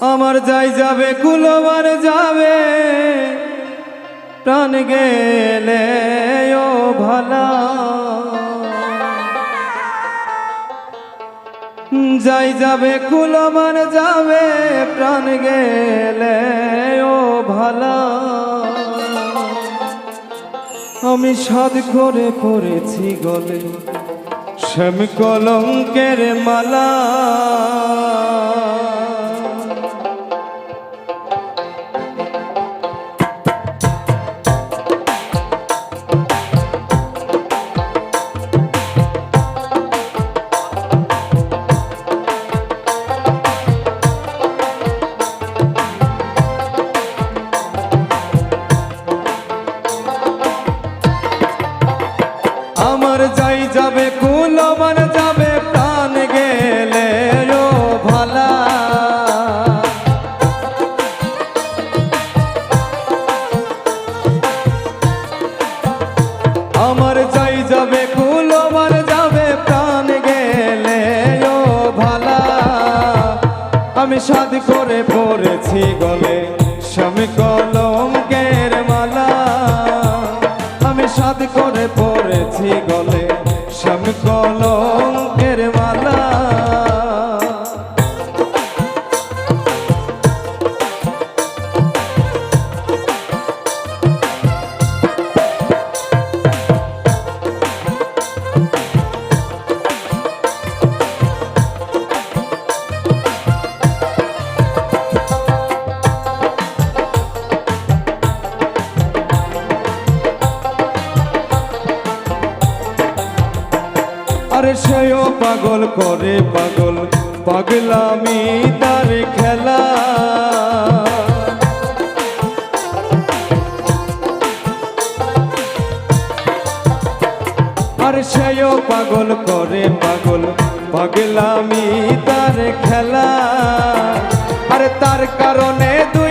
আমার যাই যাবে, কুলবার যাবে। প্রাণ গেলে, ও ভালা। যাই যাবে, কুলবার যাবে, প্রাণ গেলে, ও ভালা। আমি সাদ করে পড়েছি গলে, শ্যাম কলঙ্কের মালা। আমার যাই যাবে, কুল আমার যাবে, প্রাণ গেলে ও ভালা। আমার যাই যাবে, কুল আমার যাবে, প্রাণ গেলে ও ভালা। আমি সাদ করে পড়েছি গলে স্বামী কলঙ্কের মালা। আমি সাদ করে গলে শ্যাম কলঙ্কের আরে সেও পাগল করে পাগল, পাগলামি তার খেলা। আর সেও পাগল করে পাগল, পাগলামি তার খেলা। আরে তার কারণে দুই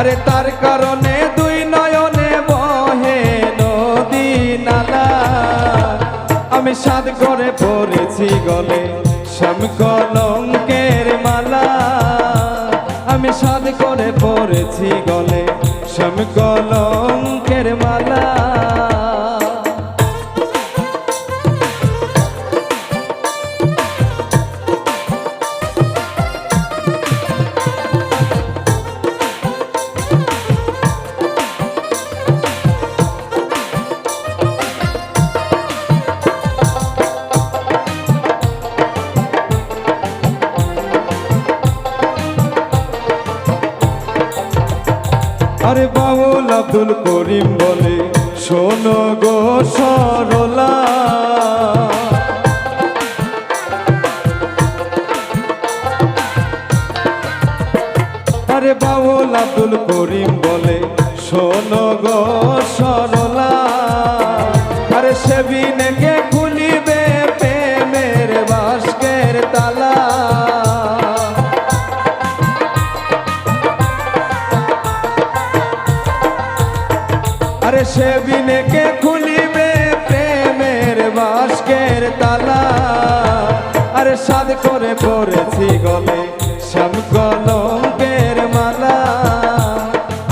আরে তার কারণে দুই নয়নে বহে নদী নালা। আমি সাদ করে পড়েছি গলে শ্যাম কলঙ্কের মালা। আমি সাদ করে পড়েছি গলে শ্যাম কলঙ্কের আরে বাউল আব্দুল করিম বলে, শোনো গো সরলা। আরে বাউল আব্দুল করিম বলে, শোনো গো সরলা। আরে সেবিনেকে আরে সে বিনেকে খুলিবে প্রেমের বাস্কের তালা। আরে সাদ করে পড়েছি গলে শ্যাম কলঙ্কের মালা।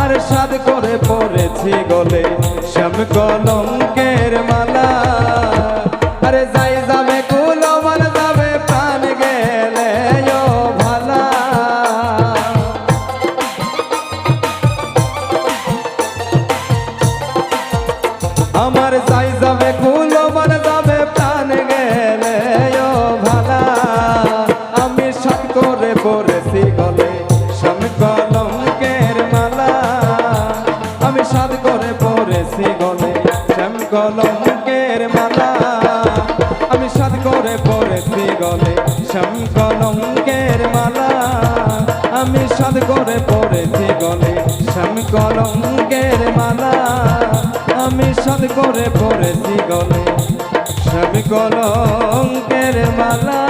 আরে সাদ করে পড়েছি গলে শ্যাম কলঙ্কের মালা। আমি সাত করে পড়েছি গলে। শ্যাম কলঙ্কের মালা। আমি সাত করে পড়েছি গলে। শ্যাম কলঙ্কের মালা। আমি সাত করে পড়েছি গলে। শ্যাম কলঙ্কের মালা। আমি সাদ করে পড়েছি গলে। শ্যাম কলঙ্কের মালা।